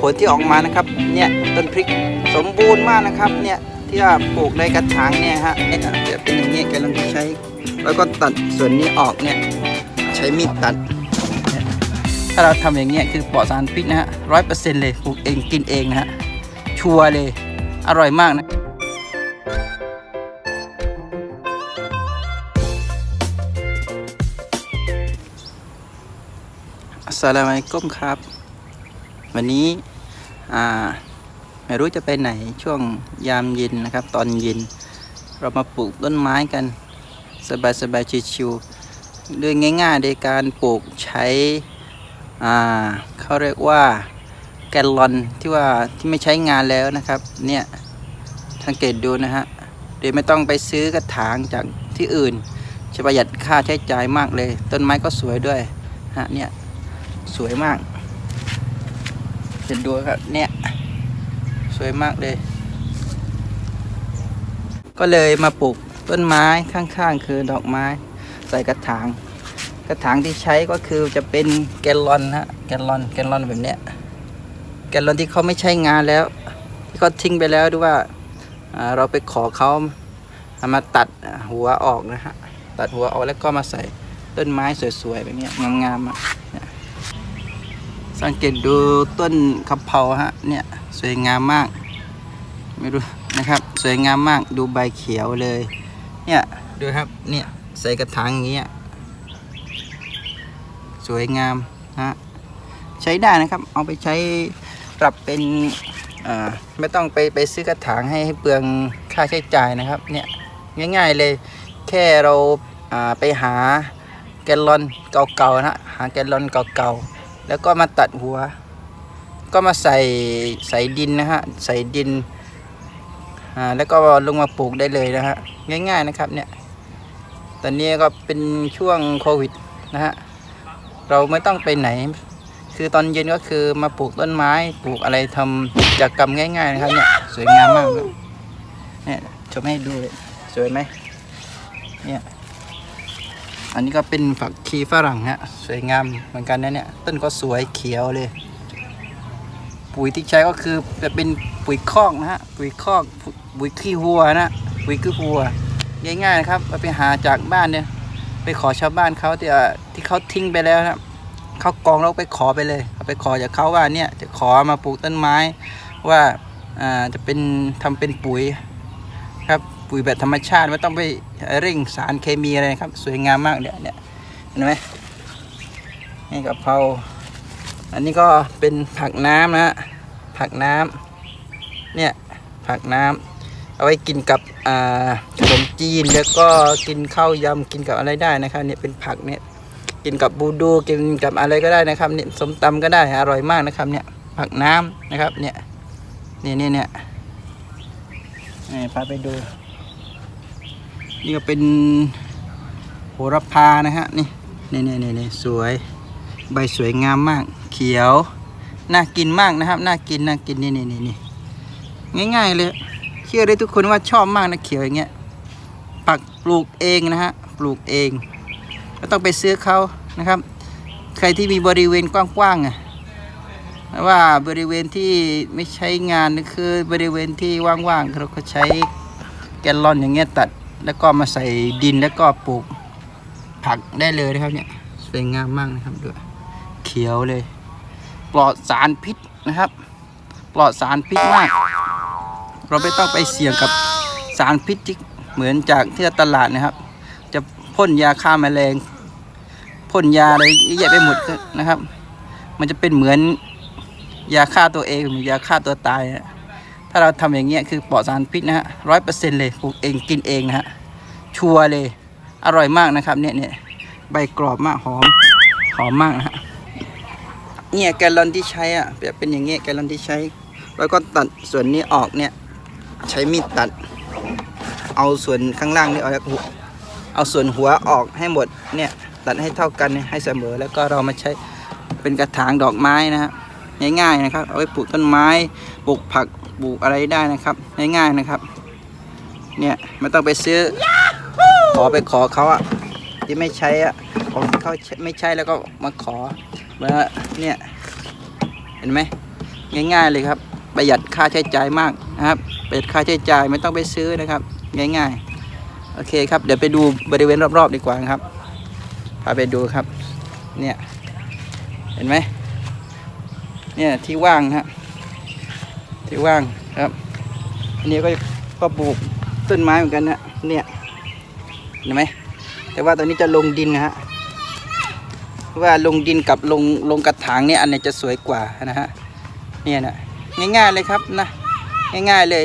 ผลที่ออกมานะครับเนี่ยต้นพริกสมบูรณ์มากนะครับเนี่ยที่ว่าปลูกในกระถางเนี่ยฮะเนี่ยจะเป็นอย่างนี้กำลังใช้ แล้วก็ตัดส่วนนี้ออกเนี่ยใช้มีดตัด ถ้าเราทำอย่างเงี้ยคือปลอดสารพิษนะฮะร้อยเปอร์เซ็นต์เลยปลูกเองกินเองนะฮะชัวร์เลยอร่อยมากนะสลามไลกุมครับ วันนี้ไม่รู้จะไปไหนช่วงยามเย็นนะครับ ตอนเย็น เรามาปลูกต้นไม้กัน สบายๆชิวๆด้วยง่ายๆโดยการปลูกใช้เขาเรียกว่าแกลลอนที่ว่าที่ไม่ใช้งานแล้วนะครับเนี่ยสังเกตดูนะฮะโดยไม่ต้องไปซื้อกระถางจากที่อื่น จะประหยัดค่าใช้จ่ายมากเลย ต้นไม้ก็สวยด้วยฮะเนี่ยสวยมาก เห็นดูครับเนี่ย สวยมากเลย ก็เลยมาปลูกต้นไม้ข้างๆ คือดอกไม้ ใส่กระถาง กระถางที่ใช้ก็คือจะเป็นแกลลอนฮะแกลลอนแกลลอนแบบเนี้ยแกลลอนที่เขาไม่ใช้งานแล้ว ที่เขาทิ้งไปแล้วดูว่าอ่าเราไปขอเขาเอามาตัดหัวออกนะฮะตัดหัวออกแล้วก็มาใส่ต้นไม้สวยๆแบบเนี้ยงามๆอะ สังเกตดูต้นกะเพราฮะเนี่ยสวยงามมาก ไม่รู้นะครับสวยงามมากดูใบเขียวเลย เนี่ยดูครับเนี่ยใส่กระถางอย่างเงี้ยสวยงามฮะใช้ได้นะครับ เอาไปใช้ปรับเป็นไม่ต้องไปไปซื้อกระถางให้ให้เปลืองค่าใช้จ่ายนะครับเนี่ยง่ายๆเลยแค่เราอ่าไปหาแกลลอนเก่าๆนะหาแกลลอนเก่าๆ แล้วก็มาตัดหัว ก็มาใส่ใส่ดินนะฮะใส่ดินอ่าแล้วก็ลงมาปลูกได้เลยนะฮะง่ายๆนะครับเนี่ยตอนนี้ก็เป็นช่วงโควิดนะฮะเราไม่ต้องไปไหน คือตอนเย็นก็คือมาปลูกต้นไม้ปลูกอะไรทำกิจกรรมง่าย ๆ นะครับเนี่ยสวยงามมากเนี่ยชมให้ดูเลยสวยไหมเนี่ย อันนี้ก็เป็นฝักชีฝรั่งฮะสวยงามเหมือนกันนะเนี่ยต้นก็สวยเขียวเลย ปุ๋ยที่ใช้ก็คือจะเป็นปุ๋ยคอกนะฮะปุ๋ยคอกปุ๋ยขี้วัวนะปุ๋ยขี้วัวง่ายๆนะครับเราไปหาจากบ้านเนี่ยไปขอชาวบ้านเขาที่ที่เขาทิ้งไปแล้วนะครับเขากองเราไปขอไปเลยเอาไปขอจากเขาว่าเนี่ยจะขอมาปลูกต้นไม้ว่าอ่าจะเป็นทำเป็นปุ๋ยครับ ปุ๋ยแบบธรรมชาติไม่ต้องไปเร่งสารเคมีอะไรครับ สวยงามมากเนี่ยเนี่ยเห็นไหมนี่กะเพราอันนี้ก็เป็นผักน้ำนะผักน้ำเนี่ยผักน้ำเอาไว้กินกับขนมจีนแล้วก็กินข้าวยำกินกับอะไรได้นะครับเนี่ยเป็นผักเนี่ยกินกับบูดูกินกับอะไรก็ได้นะครับเนี่ยสมตำก็ได้อร่อยมากนะครับเนี่ยผักน้ำนะครับเนี่ยเนี่ยเนี่ยเนี่ยนี่พาไปดู นี่ก็เป็นโหระพานะฮะนี่นี่นี่นี่สวยใบสวยงามมาก เขียว น่ากินมากนะครับ น่ากินน่ากินนี่นี่นี่นี่ง่ายๆเลยเชื่อได้ทุกคนว่าชอบมากนะเขียวอย่างเงี้ยปักปลูกเองนะฮะปลูกเองไม่ต้องไปซื้อเขานะครับ ใครที่มีบริเวณกว้างๆอะว่าบริเวณที่ไม่ใช้งานนี่คือบริเวณที่ว่างๆเราก็ใช้แกลลอนอย่างเงี้ยตัด แล้วก็มาใส่ดินแล้วก็ปลูกผักได้เลยนะครับเนี่ยสวยงามมากนะครับดูเขียวเลย ปลอดสารพิษนะครับ ปลอดสารพิษมาก เราไม่ต้องไปเสี่ยงกับสารพิษที่เหมือนจากที่ตลาดนะครับ จะพ่นยาฆ่าแมลงพ่นยาอะไรเยอะแยะไปหมดนะครับ มันจะเป็นเหมือนยาฆ่าตัวเองหมือยาฆ่าตัวตายนะ ถ้าเราทำอย่างเงี้ยคือปลอดสารพิษนะฮะร้อยเปอร์เซ็นต์เลยปลูกเองกินเองนะฮะชัวร์เลย อร่อยมากนะครับ เนี่ยเนี่ยใบกรอบมากหอมหอมมากนะฮะเนี่ยแกลลอนที่ใช้อะเป็นอย่างเงี้ยแกลลอนที่ใช้ แล้วก็ตัดส่วนนี้ออกเนี่ย ใช้มีดตัด เอาส่วนข้างล่างนี่ออกแล้วเอาส่วนหัวออกให้หมดเนี่ยตัดให้เท่ากันเนี่ยให้เสมอแล้วก็เรามาใช้เป็นกระถางดอกไม้นะฮะ ง่ายๆนะครับ เอาไว้ปลูกต้นไม้ปลูกผักปลูกอะไรได้นะครับ ง่ายๆนะครับ เนี่ยไม่ต้องไปซื้อ ขอไปขอเขาอะที่ไม่ใช้อะของที่เขาไม่ใช้แล้วก็มาขอเมื่อเนี่ยเห็นไหมง่าย ๆเลยครับ ประหยัดค่าใช้จ่ายมากนะครับประหยัดค่าใช้จ่ายไม่ต้องไปซื้อนะครับ ง่ายๆโอเคครับเดี๋ยวไปดูบริเวณรอบๆดีกว่าครับพาไปดูครับ เนี่ย เห็นไหม เนี่ยที่ว่างนะฮะที่ว่างครับอันนี้ก็ก็ปลูกต้นไม้เหมือนกันนะเนี่ยเห็นไหมแต่ว่าตอนนี้จะลงดินนะฮะเพราะว่าลงดินกับลงลงกระถางเนี่ยอันไหนี้จะสวยกว่านะฮะเนี่ยนะง่ายๆเลยครับนะง่ายๆเลย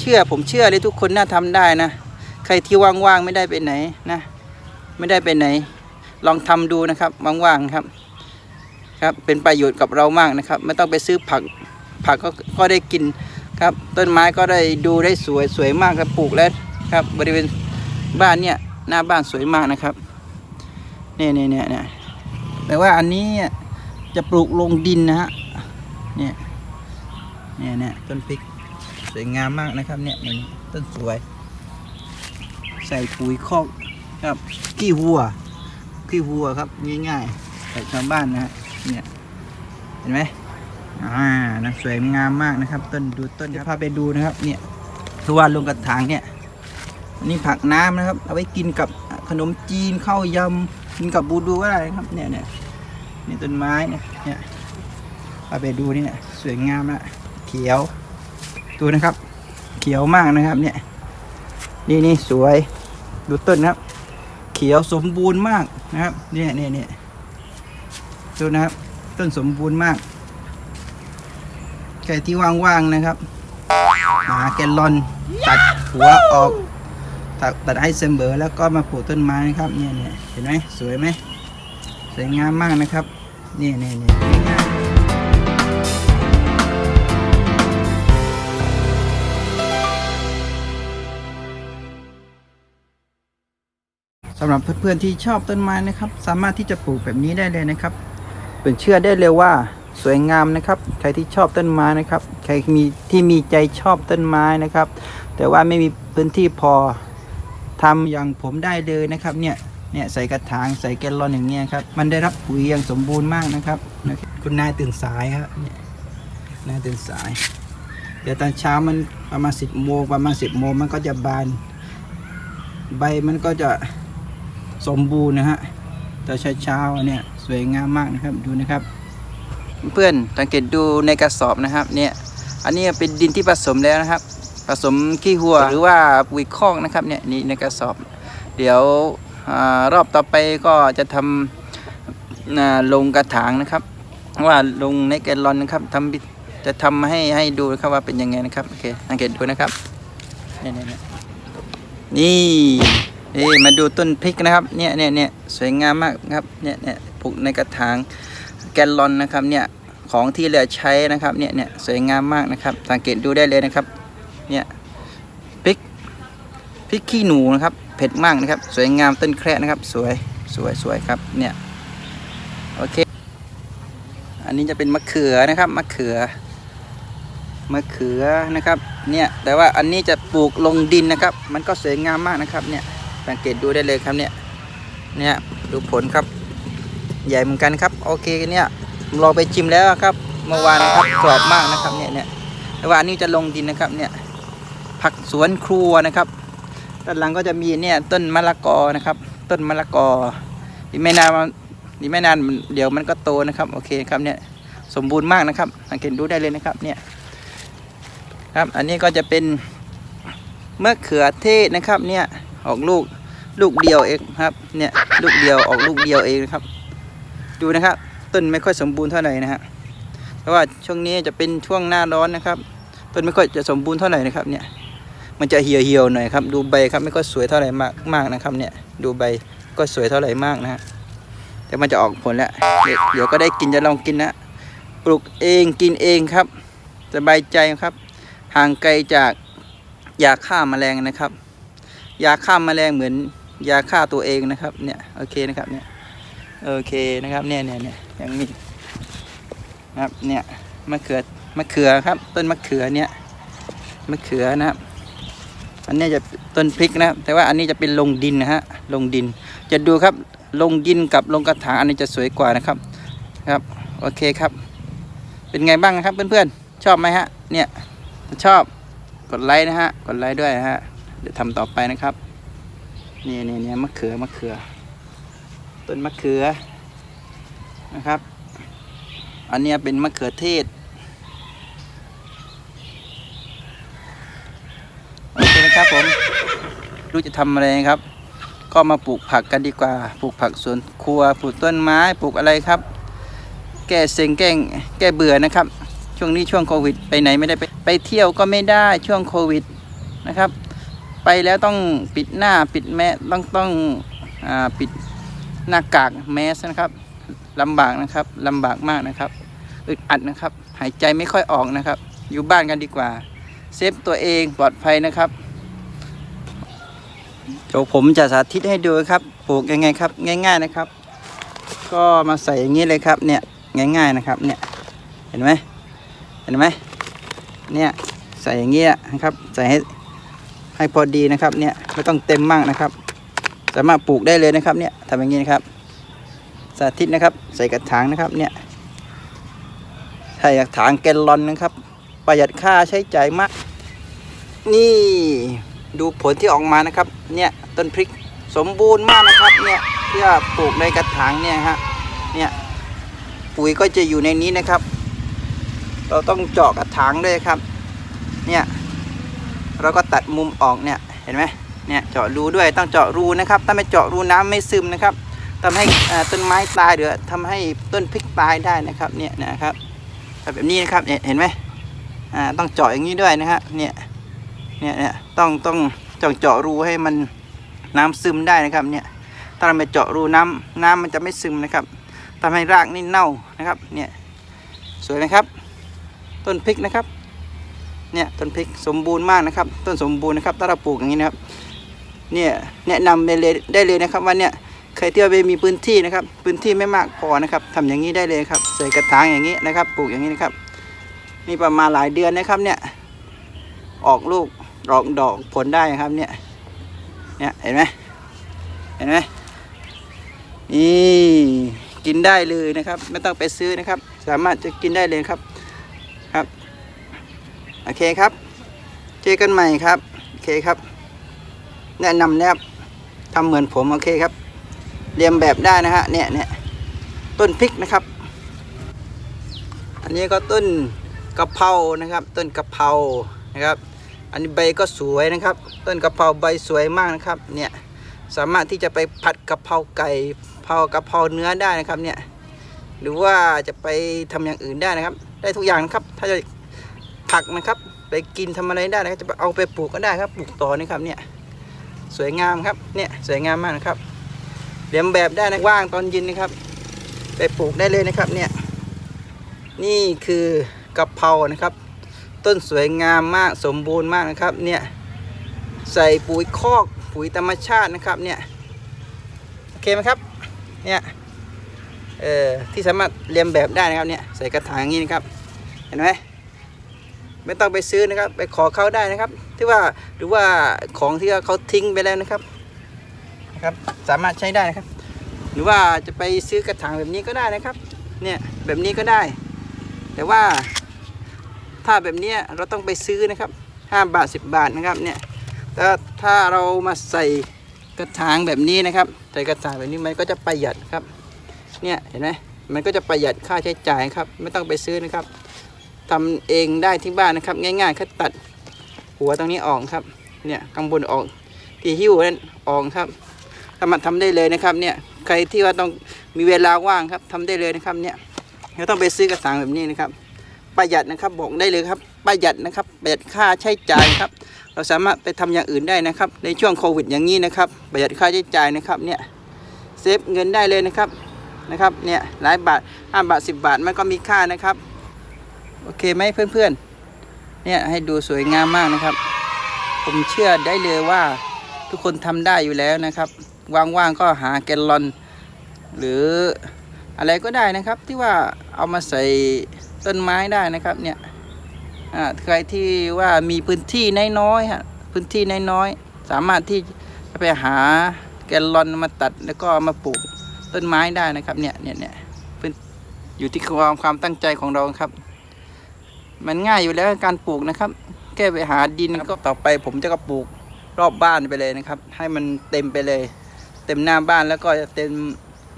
เชื่อผมเชื่อเลยทุกคนน่าทำได้นะใครที่ว่างๆไม่ได้ไปไหนนะ ไม่ได้ไปไหน ลองทำดูนะครับว่างๆครับ ครับเป็นประโยชน์กับเรามากนะครับ ไม่ต้องไปซื้อผักผักก็ก็ได้กินครับ ต้นไม้ก็ได้ดูได้สวยสวยมากครับปลูกแล้วครับ บริเวณบ้านเนี่ยหน้าบ้านสวยมากนะครับเนี่ยเนี่ยเนี่ยเนี่ยแต่ว่าอันนี้จะปลูกลงดินนะฮะเนี่ยเนี่ยเนี่ยต้นพริกสวยงามมากนะครับเนี่ยเนี่ต้นสวย ใส่ปุ๋ยคอกครับขี้วัวขี้วัวครับง่ายๆแต่ชาวบ้านนะฮะ เนี่ยเห็นไหมอ่านะสวยงามมากนะครับ ต้นดูต้นเดี๋ยวพาไปดูนะครับ เนี่ยทุกวันลงกระถางเนี่ยอันนี่ผักน้ำนะครับ เอาไว้กินกับขนมจีนข้าวยำกินกับบูดูก็ได้นะครับ เนี่ยเนี่ยนี่ต้นไม้เนี่ยเนี่ยพาไปดูนี่เนี่ยสวยงามนะเขียวดูนะครับ เขียวมากนะครับ เนี่ย นี่นี่สวยดูต้นนะครับ เขียวสมบูรณ์มากนะครับ เนี่ยเนี่ยเนี่ย ดูนะครับ ต้นสมบูรณ์มากใครที่ว่างๆนะครับหาแกลลอนตัดหัวออกตัดตัดให้เสมอแล้วก็มาปลูกต้นไม้นะครับเนี่ยเนี่ยเห็นไหมสวยไหมสวยงามมากนะครับเนี่ยเนี่ยเนี่ยสำหรับเพื่อนๆที่ชอบต้นไม้นะครับ สามารถที่จะปลูกแบบนี้ได้เลยนะครับ เป็นเชื่อได้เลยว่าสวยงามนะครับ ใครที่ชอบต้นไม้นะครับ ใครมีที่มีใจชอบต้นไม้นะครับ แต่ว่าไม่มีพื้นที่พอทำอย่างผมได้เลยนะครับ เนี่ย เนี่ยใส่กระถางใส่แกลลอนอย่างเงี้ยครับ มันได้รับปุ๋ยอย่างสมบูรณ์มากนะครับ คุณนายตื่นสายครับนายตื่นสาย เดี๋ยวตอนเช้ามันประมาณสิบโมงประมาณสิบโมงมันก็จะบาน ใบมันก็จะสมบูรณ์นะฮะแต่เช้าเนี่ย วยงามมากนะครับดูนะครับ เพื่อนสังเกตดูในกระสอบนะครับเนี่ยอันนี้เป็นดินที่ผสมแล้วนะครับ ผสมขี้หัวหรือว่าปุ๋ยคอกนะครับเนี่ยนี่ในกระสอบ เดี๋ยวอารอบต่อไปก็จะทำอ่าลงกระถางนะครับ ว่าลงในแกลลอนนะครับทำจะทำให้ให้ดูนะครับว่าเป็นยังไงนะครับโอเคสังเกตดูนะครับเนี่ยเนี่ยเนี่ยนี่นี่มาดูต้นพริกนะครับเนี่ยเนี่ยเนี่ยสวยงามมากครับเนี่ยเนี่ย ปลูกในกระถางแกลลอนนะครับเนี่ยของที่เหลือใช้นะครับเนี่ยเนี่ยสวยงามมากนะครับ สังเกตดูได้เลยนะครับเนี่ยพริกพริกขี้หนูนะครับเผ็ดมากนะครับ สวยงามต้นแคระนะครับ สวยสวยสวยครับเนี่ยโอเค อันนี้จะเป็นมะเขือนะครับมะเขือมะเขือนะครับเนี่ยแต่ว่าอันนี้จะปลูกลงดินนะครับ มันก็สวยงามมากนะครับเนี่ยสังเกตดูได้เลยครับเนี่ยเนี่ยดูผลครับ ใหญ่เหมือนกันครับ โอเคเนี่ยลองไปชิมแล้วครับ เมื่อวานนะครับกรอบมากนะครับเนี่ยเนี่ยแต่ว่าอันนี้จะลงดินนะครับเนี่ยผักสวนครัวนะครับด้านหลังก็จะมีเนี่ยต้นมะละกอนะครับ ต้นมะละกออีกไม่นานมันอีกไม่นานเดี๋ยวมันก็โตนะครับ โอเคครับเนี่ยสมบูรณ์มากนะครับสังเกตดูได้เลยนะครับเนี่ยครับอันนี้ก็จะเป็นมะเขือเทศนะครับเนี่ยออกลูกลูกเดียวเองครับเนี่ยลูกเดียวออกลูกเดียวเองนะครับ ดูนะครับ ต้นไม่ค่อยสมบูรณ์เท่าไหร่นะฮะเพราะว่าช่วงนี้จะเป็นช่วงหน้าร้อนนะครับ ต้นไม่ค่อยจะสมบูรณ์เท่าไหร่นะครับเนี่ยมันจะเหี่ยวเหี่ยวๆหน่อยครับดูใบครับไม่ค่อยสวยเท่าไหร่มากมากนะครับเนี่ยดูใบก็สวยเท่าไหร่มากนะฮะแต่มันจะออกผลแล้วเดี๋ยวเดี๋ยวก็ได้กินจะลองกินนะปลูกเองกินเองครับสบายใจครับ ห่างไกลจากยาฆ่าแมลงนะครับ ยาฆ่าแมลงเหมือนยาฆ่าตัวเองนะครับเนี่ยโอเคนะครับเนี่ย โอเคนะครับเนี่ยเนี่ยเนี่ยอย่างนี้นะครับเนี่ยมะเขือมะเขือครับ ต้นมะเขือเนี่ยมะเขือนะครับ อันนี้จะต้นพริกนะครับ แต่ว่าอันนี้จะเป็นลงดินนะฮะลงดิน จะดูครับลงดินกับลงกระถางอันนี้จะสวยกว่านะครับครับโอเคครับ เป็นไงบ้างนะครับเพื่อนๆชอบไหมฮะเนี่ยชอบกดไลค์นะฮะกดไลค์ด้วยะฮะเดี๋ยวทำต่อไปนะครับนี่นี่นี่มะเขือมะเขือ ต้นมะเขือนะครับ อันนี้เป็นมะเขือเทศโอเคนะครับผมรู้จะทำอะไรครับ ก็มาปลูกผักกันดีกว่า ปลูกผักสวนครัวปลูกต้นไม้ปลูกอะไรครับ แก้เซ็งแก้งแก้เบื่อนะครับ ช่วงนี้ช่วงโควิด ไปไหนไม่ได้ไปไปเที่ยวก็ไม่ได้ช่วงโควิดนะครับ ไปแล้วต้องปิดหน้าปิดแมสต้องต้องอปิด หน้ากากแมสนะครับลำบากนะครับลำบากมากนะครับอึดอัดนะครับ หายใจไม่ค่อยออกนะครับ อยู่บ้านกันดีกว่า เซฟตัวเองปลอดภัยนะครับเดี๋ยวผมจะสาธิตให้ดูครับปลูกยังไงครับ ง่าย ๆนะครับ ก็มาใส่อย่างนี้เลยครับเนี่ยง่ายๆนะครับเนี่ยเห็นไหมเห็นไหมเนี่ยใส่อย่างเงี้ยนะครับ ใส่ให้ให้พอดีนะครับเนี่ยไม่ต้องเต็มมากนะครับ สามารถปลูกได้เลยนะครับเนี่ยทำอย่างนี้นะครับ สาธิตนะครับ ใส่กระถางนะครับเนี่ยใส่กระถางแกลลอนนะครับ ประหยัดค่าใช้จ่ายมาก นี่ดูผลที่ออกมานะครับ เนี่ยต้นพริกสมบูรณ์มากนะครับเนี่ยเพื่อปลูกในกระถางเนี่ยฮะเนี่ยปุ๋ยก็จะอยู่ในนี้นะครับ เราต้องเจาะกระถางด้วยครับ เนี่ยเราก็ตัดมุมออกเนี่ยเห็นไหม เนี่ยเจาะรูด้วยต้องเจาะรูนะครับถ้าไม่เจาะรูน้ำไม่ซึมนะครับทำให้ต้นไม้ตายหรือทำให้ต้นพริกตายได้นะครับเนี่ยนะครับแบบนี้นะครับเนี่ยเห็นไหมอ่าต้องเจาะอย่างนี้ด้วยนะครับเนี่ยเนี่ยเนี่ยต้องต้องต้องเจาะรูให้มันน้ำซึมได้นะครับเนี่ยถ้าเราไม่เจาะรูน้ำน้ำมันจะไม่ซึมนะครับทำให้รากนี่เน่านะครับเนี่ยสวยไหมครับ ต้นพริกนะครับเนี่ยต้นพริกสมบูรณ์มากนะครับ ต้นสมบูรณ์นะครับถ้าเราปลูกอย่างนี้นะครับ เนี่ยแนะนำไปเลยได้เลยนะครับว่าเนี่ยใครที่ว่าไม่มีพื้นที่นะครับ พื้นที่ไม่มากพอนะครับทำอย่างนี้ได้เลยครับ ใส่กระถางอย่างนี้นะครับ ปลูกอย่างนี้นะครับ นี่ประมาณหลายเดือนนะครับเนี่ย ออกลูกออกดอกผลได้ครับเนี่ย เนี่ยเห็นไหมเห็นไหมนี่กินได้เลยนะครับ ไม่ต้องไปซื้อนะครับ สามารถจะกินได้เลยครับครับ โอเคครับ เจอกันใหม่ครับ โอเคครับ แนะนำนะครับทำเหมือนผมโอเคครับเรียนแบบได้นะฮะเนี่ยเนี่ยต้นพริกนะครับ อันนี้ก็ต้นกะเพรานะครับ ต้นกะเพรานะครับ อันนี้ใบก็สวยนะครับ ต้นกะเพราใบสวยมากนะครับเนี่ยสามารถที่จะไปผัดกะเพราไก่เผากะเพราเนื้อได้นะครับเนี่ยหรือว่าจะไปทำอย่างอื่นได้นะครับ ได้ทุกอย่างนะครับ ถ้าจะผักนะครับ ไปกินทำอะไรได้นะครับจะเอาไปปลูกก็ได้ครับปลูกต่อนี่ครับเนี่ย สวยงามครับเนี่ยสวยงามมากนะครับเรียนแบบได้นะว่างตอนเย็นนะครับ ไปปลูกได้เลยนะครับเนี่ยนี่คือกะเพรานะครับ ต้นสวยงามมากสมบูรณ์มากนะครับเนี่ยใส่ปุ๋ยคอกปุ๋ยธรรมชาตินะครับเนี่ยโอเคไหมครับเนี่ยเอ่อที่สามารถเรียนแบบได้นะครับเนี่ยใส่กระถางอย่างนี้นะครับเห็นไหม ไม่ต้องไปซื้อนะครับ ไปขอเขาได้นะครับ ที่ว่าหรือว่าของที่เขาทิ้งไปแล้วนะครับนะครับ สามารถใช้ได้นะครับ หรือว่าจะไปซื้อกระถางแบบนี้ก็ได้นะครับ เนี่ยแบบนี้ก็ได้ แต่ว่าถ้าแบบนี้เราต้องไปซื้อนะครับ5บาท 10 บาทนะครับเนี่ยแต่ถ้าเรามาใส่กระถางแบบนี้นะครับใส่กระถางแบบนี้มันก็จะประหยัดครับ เนี่ยเห็นไหมมันก็จะประหยัดค่าใช้จ่ายครับ ไม่ต้องไปซื้อนะครับ ทำเองได้ที่บ้านนะครับ ง่ายๆแค่ตัดหัวตรงนี้ออกครับ เนี่ยข้างบนออกที่หิ้วนั่นออกครับสามารถทำได้เลยนะครับ เนี่ยใครที่ว่าต้องมีเวลาว่างครับทำได้เลยนะครับ เนี่ยไม่ต้องไปซื้อกระถางแบบนี้นะครับ ประหยัดนะครับบอกได้เลยครับ ประหยัดนะครับประหยัดค่าใช้จ่ายครับ เราสามารถไปทำอย่างอื่นได้นะครับ ในช่วงโควิดอย่างนี้นะครับ ประหยัดค่าใช้จ่ายนะครับ เนี่ยเซฟเงินได้เลยนะครับนะครับ เนี่ยหลายบาท5บาท10บาทมันก็มีค่านะครับ โอเคไหมเพื่อนๆ เนี่ยให้ดูสวยงามมากนะครับ ผมเชื่อได้เลยว่าทุกคนทำได้อยู่แล้วนะครับว่างๆก็หาแกลลอน หรืออะไรก็ได้นะครับที่ว่าเอามาใส่ต้นไม้ได้นะครับเนี่ยใครที่ว่ามีพื้นที่น้อยๆฮะพื้นที่น้อยๆสามารถที่จะไปหาแกลลอนมาตัดแล้วก็มาปลูกต้นไม้ได้นะครับเนี่ยเนี่ยเนี่ยอยู่ที่ความความตั้งใจของเราครับ มันง่ายอยู่แล้วการปลูกนะครับแก้ไปหาดินก็ต่อไป ผมจะก็ปลูกรอบบ้านไปเลยนะครับ ให้มันเต็มไปเลย เต็มหน้าบ้านแล้วก็จะเต็ม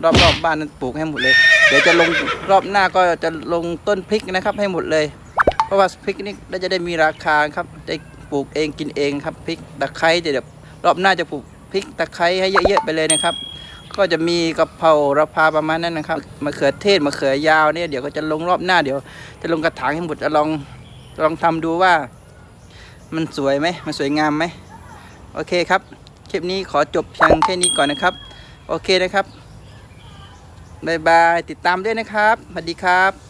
รอบรอบบ้านนั้นปลูกให้หมดเลย เดี๋ยวจะลงรอบหน้าก็จะลงต้นพริกนะครับ ให้หมดเลย เพราะว่าพริกนี่เราจะได้มีราคาครับได้ปลูกเองกินเองครับพริกตะไคร้เดี๋ยวรอบหน้าจะปลูกพริกตะไคร้ให้เยอะๆไปเลยนะครับ ก็จะมีกะเพราระพาประมาณนั้นนะครับมะเขือเทศมะเขือยาวเนี่ยเดี๋ยวก็จะลงรอบหน้าเดี๋ยว จะลงกระถางให้หมดจะลองลองทำดูว่า มันสวยไหมมันสวยงามไหมโอเคครับคลิปนี้ขอจบเพียงแค่นี้ก่อนนะครับ โอเคนะครับบายบายติดตามด้วยนะครับสวัสดีครับ